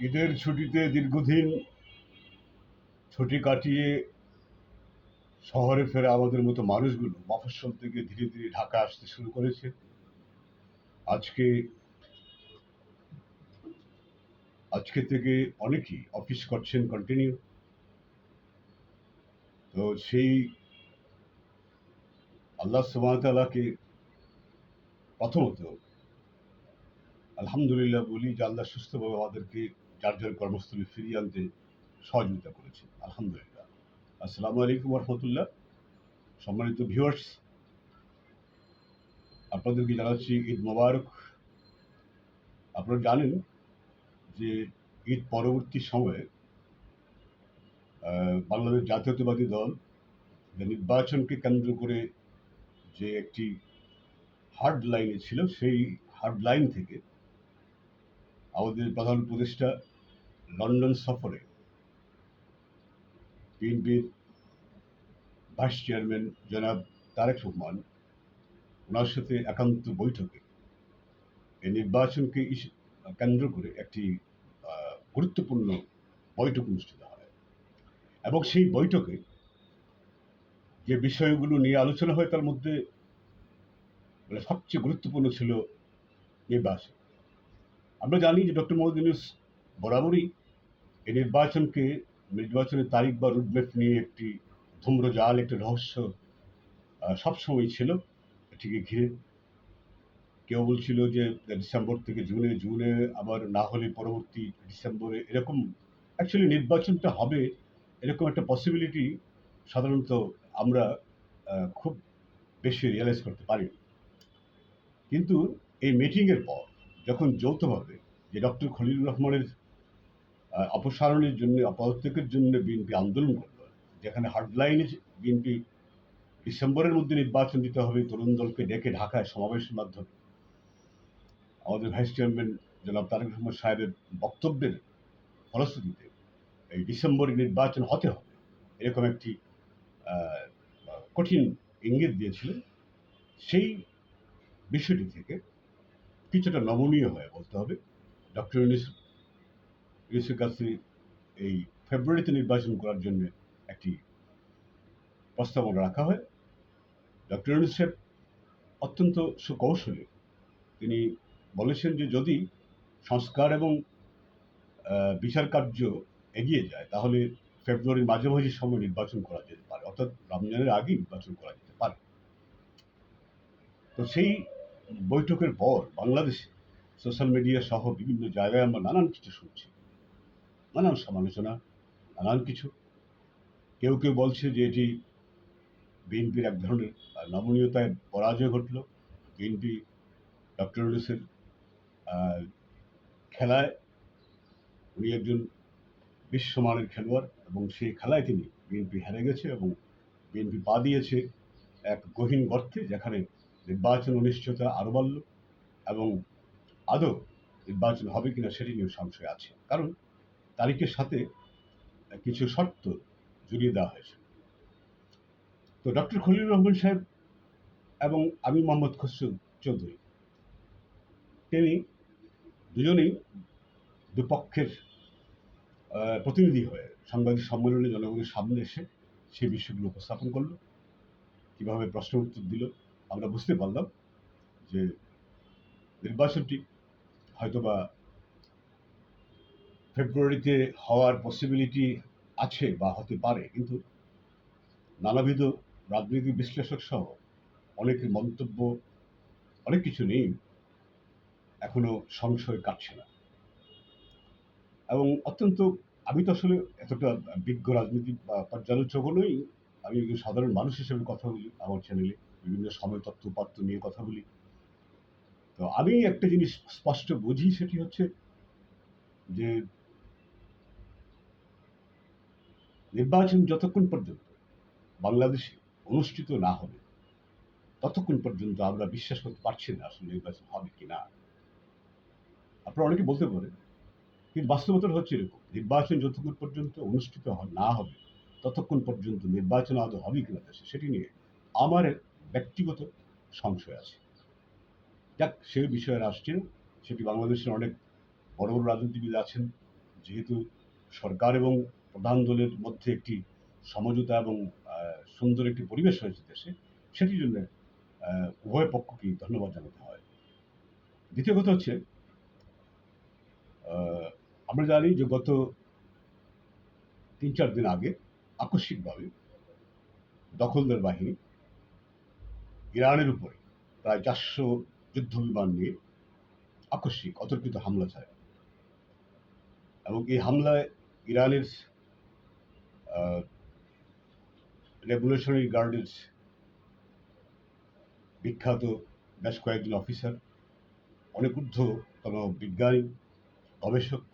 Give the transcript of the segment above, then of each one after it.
ঈদের ছুটিতে দীর্ঘদিন ছুটি কাটিয়ে শহরে ফেরা আমাদের মতো মানুষগুলো মফস্বল থেকে ধীরে ধীরে ঢাকা আসতে শুরু করেছে। আজকে আজকে থেকে অনেকেই অফিস করছেন কন্টিনিউ তো সেই আল্লাহ সুবাহতালাকে প্রথমত আলহামদুলিল্লাহ বলি যে আল্লাহ সুস্থভাবে আমাদেরকে যার কর্মস্থলে ফিরিয়ে আনতে সহযোগিতা করেছে, আলহামদুলিল্লাহ। আসসালামু আলাইকুম রহমতুল্লাহ। সম্মানিত ভিউয়ার্স আপনাদেরকে জানাচ্ছি ঈদ মোবারক। আপনারা জানেন যে ঈদ পরবর্তী সময়ে বাংলাদেশ জাতীয়তাবাদী দল নির্বাচনকে কেন্দ্র করে যে একটি হার্ড লাইনে ছিল, সেই হার্ড লাইন থেকে আমাদের প্রধান উপদেষ্টা লন্ডন সফরে বিএনপির ভাইস চেয়ারম্যান জনাব তারেক রহমান ওনার সাথে একান্ত বৈঠকে এই নির্বাচনকে কেন্দ্র করে একটি গুরুত্বপূর্ণ বৈঠক অনুষ্ঠিত হয়। এবং সেই বৈঠকে যে বিষয়গুলো নিয়ে আলোচনা হয় তার মধ্যে মানে সবচেয়ে গুরুত্বপূর্ণ ছিল নির্বাচন। আমরা জানি যে ডক্টর মোহাম্মদ ইউনুস বরাবরই এই নির্বাচনকে, নির্বাচনের তারিখ বা রুটম্যাপ নিয়ে একটি ধূম্রজাল, একটি রহস্য সবসময় ছিল। এটিকে ঘিরে কেউ বলছিল যে ডিসেম্বর থেকে জুনে জুনে আবার না হলে পরবর্তী ডিসেম্বরে এরকম। অ্যাকচুয়ালি নির্বাচনটা হবে এরকম একটা পসিবিলিটি সাধারণত আমরা খুব বেশি রিয়েলাইজ করতে পারি কিন্তু এই মিটিংয়ের পর যখন যৌথভাবে যে ডক্টর খলিলুর রহমানের অপসারণের জন্য, পদত্যাগের জন্য বিএনপি আন্দোলন করল, যেখানে হার্ডলাইনে বিএনপি ডিসেম্বরের মধ্যে নির্বাচন দিতে হবে, তরুণ দলকে ডেকে ঢাকায় সমাবেশের মাধ্যমে। আমাদের ভাইস চেয়ারম্যান জনাব তারেক রহমান সাহেবের বক্তব্যের ফলশ্রুতিতে এই ডিসেম্বরে নির্বাচন হতে হবে, এরকম একটি কঠিন ইঙ্গিত দিয়েছিলেন। সেই বিষয়টি থেকে কিছুটা নমনীয় হয়ে বলতে হবে। ডক্টর ইউনিস ইউনিসের কাছে এই ফেব্রুয়ারিতে নির্বাচন করার জন্য একটি প্রস্তাবনা রাখা হয়। ডক্টর ইউনিসেফ অত্যন্ত সুকৌশলী। তিনি বলেছেন যে যদি সংস্কার এবং বিচার কার্য এগিয়ে যায়, তাহলে ফেব্রুয়ারির মাঝামাঝি সময় নির্বাচন করা যেতে পারে। অর্থাৎ রমজানের আগে নির্বাচন করা যেতে পারে। তো সেই বৈঠকের পর বাংলাদেশে সোশ্যাল মিডিয়া সহ বিভিন্ন জায়গায় আমরা নানান কিছু শুনছি। নানান সমালোচনা, নানান কিছু। কেউ কেউ বলছে যে এটি বিএনপির এক ধরনের নমনীয়তায় পরাজয় ঘটল। বিএনপি ডক্টর ইউনুসের খেলায় উনি একজন বিশ্বমানের খেলোয়াড় এবং সেই খেলায় তিনি বিএনপি হেরে গেছে এবং বিএনপি পা দিয়েছে এক গহীন গর্তে যেখানে নির্বাচন অনিশ্চয়তা আরও বাড়ল এবং আদৌ নির্বাচন হবে কিনা সেটি নিয়ে সংশয় আছে। কারণ তারিখের সাথে কিছু শর্ত জুড়িয়ে দেওয়া হয়েছে। তো ডক্টর খলিল রহমান সাহেব এবং আমি মোহাম্মদ খসরু চৌধুরী, তিনি দুজনেই দুপক্ষের প্রতিনিধি হয়ে সাংবাদিক সম্মেলনে জনগণের সামনে এসে সেই বিষয়গুলো উপস্থাপন করল, কীভাবে প্রশ্ন উত্তর দিল আমরা বুঝতে পারলাম যে নির্বাচনটি হয়তোবা ফেব্রুয়ারিতে হওয়ার পসিবিলিটি আছে বা হতে পারে, কিন্তু নানাবিধ রাজনৈতিক বিশ্লেষক সহ অনেকের মন্তব্য, অনেক কিছু নেই এখনও সংশয় কাটছে না। এবং অত্যন্ত, আমি তো আসলে এতটা বিজ্ঞ রাজনীতি বা পর্যালোচকও নই আমি একজন সাধারণ মানুষ হিসেবে কথা বলি আমার চ্যানেলে বিভিন্ন সময় তথ্য উপাত্ত নিয়ে কথা বলি। তো আমি একটা জিনিস স্পষ্ট বুঝি, সেটি হচ্ছে যে নির্বাচন যতক্ষণ পর্যন্ত বাংলাদেশে অনুষ্ঠিত না হবে, ততক্ষণ পর্যন্ত আমরা বিশ্বাস করতে পারছি না আসলে নির্বাচন হবে কি না। আপনারা অনেকে বলতে পারেন, কিন্তু বাস্তবতা হচ্ছে এরকম, নির্বাচন যতক্ষণ পর্যন্ত অনুষ্ঠিত না হবে ততক্ষণ পর্যন্ত নির্বাচন আদৌ হবে কিনা দেশে, সেটি নিয়ে আমার ব্যক্তিগত সংশয় আছে। যাক, সে বিষয়ে আসছে সেটি বাংলাদেশের অনেক বড় বড় রাজনীতিবিদ আছেন। যেহেতু সরকার এবং প্রধান দলের মধ্যে একটি সমঝোতা এবং সুন্দর একটি পরিবেশ রয়েছে দেশে, সেটির জন্য উভয় পক্ষকেই ধন্যবাদ জানাতে হয়। দ্বিতীয় কথা হচ্ছে আমরা জানি যে গত তিন চার দিন আগে আকস্মিকভাবে দখলদার বাহিনী ইরানের উপরে প্রায় চারশো যুদ্ধ বিমান নিয়ে আকস্মিক অতর্কিত হামলা চায় এবং এই হামলায় ইরানের রেভলিউশনারি গার্ডের বিখ্যাত বেশ কয়েকজন অফিসার অনেক ঊর্ধ্বতন বিজ্ঞানী, গবেষক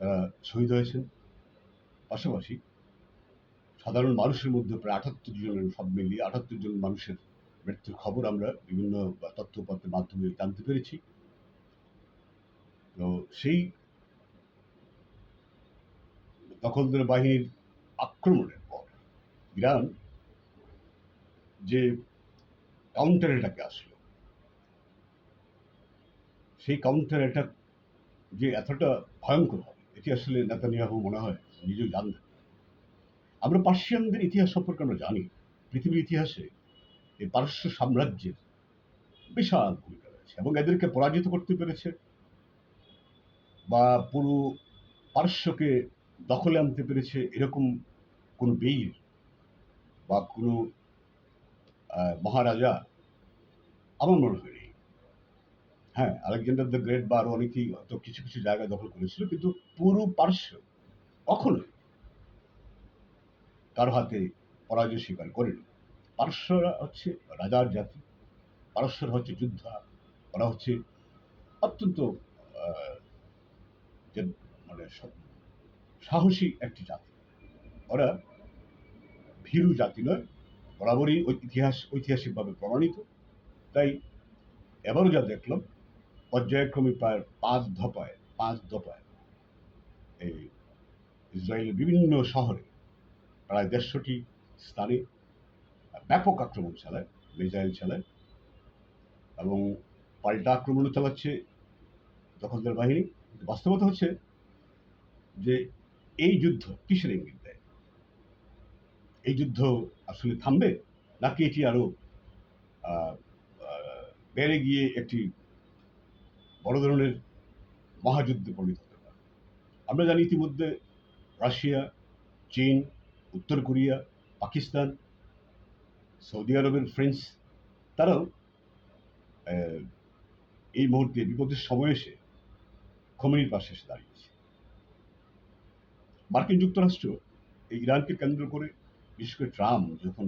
তারা শহীদ হয়েছেন। পাশাপাশি সাধারণ মানুষের মধ্যে প্রায় আটাত্তর জনের সব মিলিয়ে আটাত্তর জন মানুষের মৃত্যুর খবর আমরা বিভিন্ন তথ্যপত্রের মাধ্যমে জানতে পেরেছি। তো সেই দখলদার বাহিনীর আক্রমণের পর ইরান যে কাউন্টার অ্যাটাকে আসলো, সেই কাউন্টার অ্যাটাক যে এতটা ভয়ঙ্কর হবে, এটি আসলে নেতানিয়াহু মনে হয় নিজেও জানতেন। আমরা পার্সিয়ানদের ইতিহাস সম্পর্কে আমরা জানি। পৃথিবীর ইতিহাসে এই পারস্য সাম্রাজ্যের বিশাল ভূমিকা রয়েছে এবং এদেরকে পরাজিত করতে পেরেছে বা পুরো পারস্যকে দখলে আনতে পেরেছে এরকম কোনো বীর বা কোনো মহারাজা আমার মনে হয় হ্যাঁ আলেকজান্ডার দ্য গ্রেট বা আরও অনেকেই হয়তো কিছু কিছু জায়গা দখল করেছিল, কিন্তু পুরো পারস্য কখনোই কারও হাতে পরাজয় স্বীকার করেনি। পারস্যরা হচ্ছে রাজার জাতি, পারস্যরা হচ্ছে যোদ্ধা, ওরা হচ্ছে অত্যন্ত যে মানে সাহসী একটি জাতি। ওরা ভীরু জাতি নয়, বরাবরই ইতিহাস, ঐতিহাসিকভাবে প্রমাণিত। তাই এবারও যা দেখলাম, পর্যায়ক্রমে প্রায় পাঁচ ধপায় পাঁচ ধপায় এই ইসরায়েলের বিভিন্ন শহরে প্রায় দেড়শোটি স্থানে ব্যাপক আক্রমণ চালায় মিসাইল চালায় এবং পাল্টা আক্রমণও চালাচ্ছে দখলদার বাহিনী। বাস্তবতা হচ্ছে যে এই যুদ্ধ কিসের ইঙ্গিত দেয়? এই যুদ্ধ আসলে থামবে নাকি এটি আরও আহ, আহ, বেড়ে গিয়ে একটি বড় ধরনের মহাযুদ্ধে পরিণত হতে পারে? আমরা জানি ইতিমধ্যে রাশিয়া চীন উত্তর কোরিয়া, পাকিস্তান, সৌদি আরবের ফ্রেন্স তারাও এই মুহূর্তে বিপদের সময় এসে খমিনির পাশে এসে দাঁড়িয়েছে। মার্কিন যুক্তরাষ্ট্র এই ইরানকে কেন্দ্র করে, বিশেষ করে ট্রাম্প যখন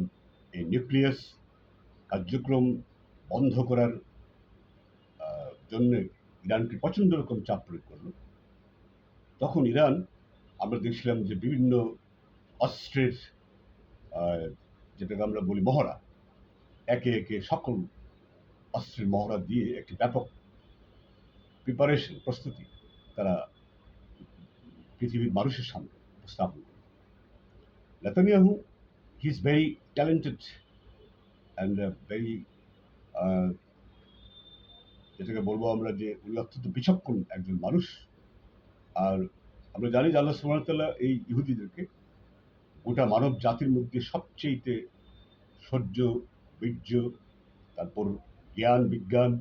এই নিউক্লিয়াস কার্যক্রম বন্ধ করার জন্য ইরানকে প্রচণ্ড রকম চাপ প্রয়োগ করল, তখন ইরান, আমরা দেখছিলাম যে বিভিন্ন অস্ত্রের যেটাকে আমরা বলি মহড়া, একে একে সকল অস্ত্রের মহড়া দিয়ে একটি ব্যাপক প্রিপারেশন প্রস্তুতি তারা পৃথিবীর মানুষের সামনে উপস্থাপন করে। Netanyahu he is very talented and very যেটাকে বলব আমরা যে উনি অত্যন্ত বিচক্ষণ একজন মানুষ। আর আমরা জানি যে আল্লাহ সুবাহতাল্লাহ এই ইহুদিদেরকে গোটা মানব জাতির মধ্যে সবচেয়েতে সহ্য, বীর্য, তারপর জ্ঞান, বিজ্ঞান,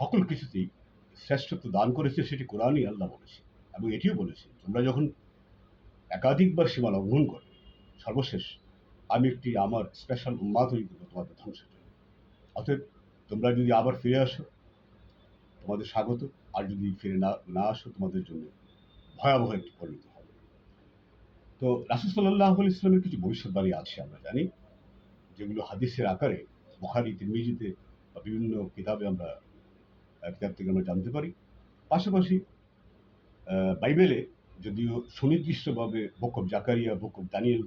সকল কিছুতেই শ্রেষ্ঠত্ব দান করেছে সেটি কোরআনই আল্লাহ বলেছে এবং এটিও বলেছে, তোমরা যখন একাধিকবার সীমা লঙ্ঘন করবে সর্বশেষ আমি একটি আমার স্পেশাল উন্মাদ হয়ে করব তোমাদের ধ্বংসের জন্য। অতএব তোমরা যদি আবার ফিরে আসো, তোমাদের স্বাগত, আর যদি ফিরে না না আসো, তোমাদের জন্য ভয়াবহ একটি পরিণত তো রাসুল সাল্লাহ ইসলামের কিছু ভবিষ্যৎবাণী আছে আমরা জানি, যেগুলো হাদিসের আকারে বুখারি, তিরমিজিতে বা বিভিন্ন কিতাবে আমরা কিতাব থেকে আমরা জানতে পারি পাশাপাশি বাইবেলে যদিও সুনির্দিষ্টভাবে book of Zechariah, book of Daniel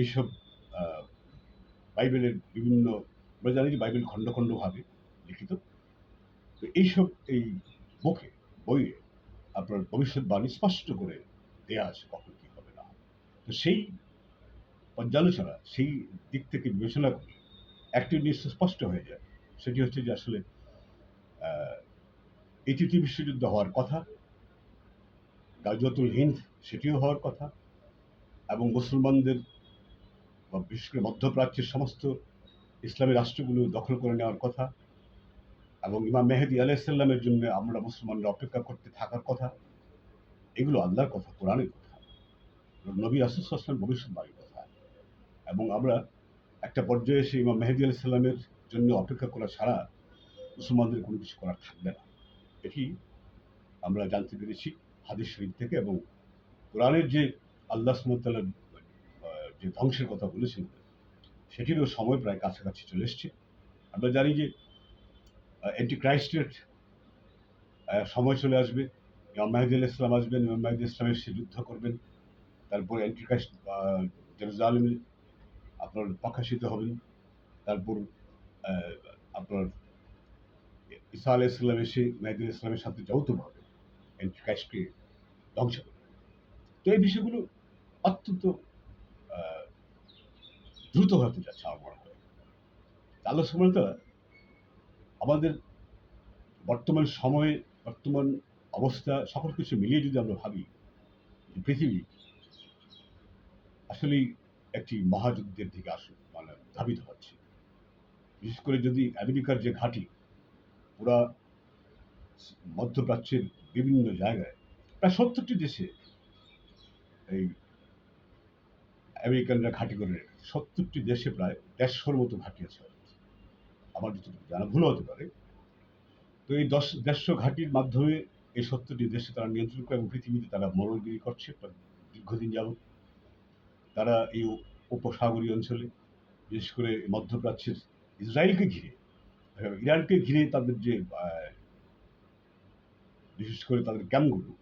এইসব বাইবেলের বিভিন্ন, আমরা জানি যে বাইবেল খণ্ড খণ্ডভাবে লিখিত তো এইসব এই বুকে বইয়ে আপনার ভবিষ্যৎবাণী স্পষ্ট করে দেয়া আছে কখন। তো সেই পর্যালোচনা সেই দিক থেকে বিবেচনা করে একটি জিনিস স্পষ্ট হয়ে যায়। সেটি হচ্ছে যে আসলে এই তৃতীয় বিশ্বযুদ্ধ হওয়ার কথা, গাজওয়াতুল হিন্দ সেটিও হওয়ার কথা এবং মুসলমানদের বা বিশেষ করে মধ্যপ্রাচ্যের সমস্ত ইসলামী রাষ্ট্রগুলো দখল করে নেওয়ার কথা এবং ইমাম মেহেদি আলাইসাল্লামের জন্য আমরা মুসলমানরা অপেক্ষা করতে থাকার কথা, এগুলো আল্লাহর কথা, কোরআনের কথা। নবী আসুসাল্লাম ভবিষ্যৎবাণীর কথা এবং আমরা একটা পর্যায়ে এসে ইমাম মেহেদি আলাইসাল্লামের জন্য অপেক্ষা করা ছাড়া মুসলমানদের কোনো কিছু করার থাকবে না। এটি আমরা জানতে পেরেছি হাদিস শরীফ থেকে এবং কোরআনের যে আল্লাহ সুমতাল্লাহ যে ধ্বংসের কথা বলেছেন, সেটিরও সময় প্রায় কাছাকাছি চলে এসছে। আমরা জানি যে অ্যান্টি ক্রাইস্টের সময় চলে আসবে। ইমাম মাহিদুল ইসলাম আসবেন, ইমাম মাহিদুল ইসলামের সে যুদ্ধ করবেন। তারপর অ্যান্টি ক্রাইস্ট জেরুজালেমে আপনার প্রকাশিত হবেন তারপর আপনার ঈসা আলাহ ইসলাম এসে মেহেদুল ইসলামের সাথে যৌথভাবে অ্যান্টি ক্রাইস্টকে ধ্বংস তো এই বিষয়গুলো অত্যন্ত দ্রুত হতে যাচ্ছে আমার মনে হয়। আল্লাহ সুমতারা আমাদের বর্তমান সময়ে, বর্তমান অবস্থা সকল কিছু মিলিয়ে যদি আমরা ভাবি পৃথিবী আসলেই একটি মহাযুদ্ধের দিকে আসুন মানে ধাবিত হচ্ছে। বিশেষ করে যদি আমেরিকার যে ঘাঁটি পুরা মধ্যপ্রাচ্যের বিভিন্ন জায়গায়, প্রায় সত্তরটি দেশে এই আমেরিকানরা ঘাঁটি করে সত্তরটি দেশে প্রায় দেড়শোর মতো ঘাঁটি আছে। আমার জানা ভুল হতে পারে। তো এই দশ, দেড়শো ঘাঁটির মাধ্যমে এই সত্তরটি দেশে তারা নিয়ন্ত্রণ করে এবং পৃথিবীতে তারা মরলগিরি করছে দীর্ঘদিন যাবৎ। তারা এই উপসাগরীয় অঞ্চলে, বিশেষ করে মধ্যপ্রাচ্যের ইসরায়েলকে ঘিরে ইরানকে ঘিরে তাদের যে বিশেষ করে তাদের ক্যাম্পগুলো,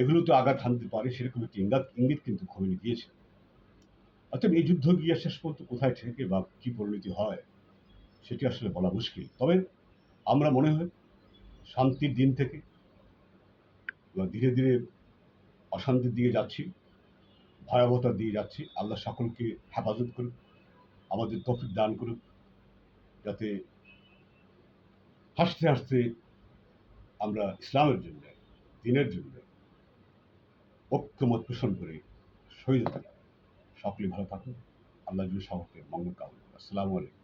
এগুলো তো আঘাত হানতে পারে, সেরকম একটি ইঙ্গাত ইঙ্গিত কিন্তু খমিনি দিয়েছে। অর্থাৎ এই যুদ্ধ গিয়ে শেষ পর্যন্ত কোথায় থেকে বা কি পরিণতি হয়, সেটি আসলে বলা মুশকিল। তবে আমরা মনে হয় শান্তির দিন থেকে ধীরে ধীরে অশান্তির দিকে যাচ্ছি। ভয়াবহতার দিয়ে যাচ্ছি। আল্লাহ সকলকে হেফাজত করুক, আমাদের তফিক দান করুক, যাতে হাসতে হাসতে আমরা ইসলামের জন্য, দিনের জন্য ঐক্যমত পোষণ করে শহীদ সকলে ভালো থাকুন। আল্লাহ সকলকে মঙ্গল কামনা। আসসালামু আলাইকুম।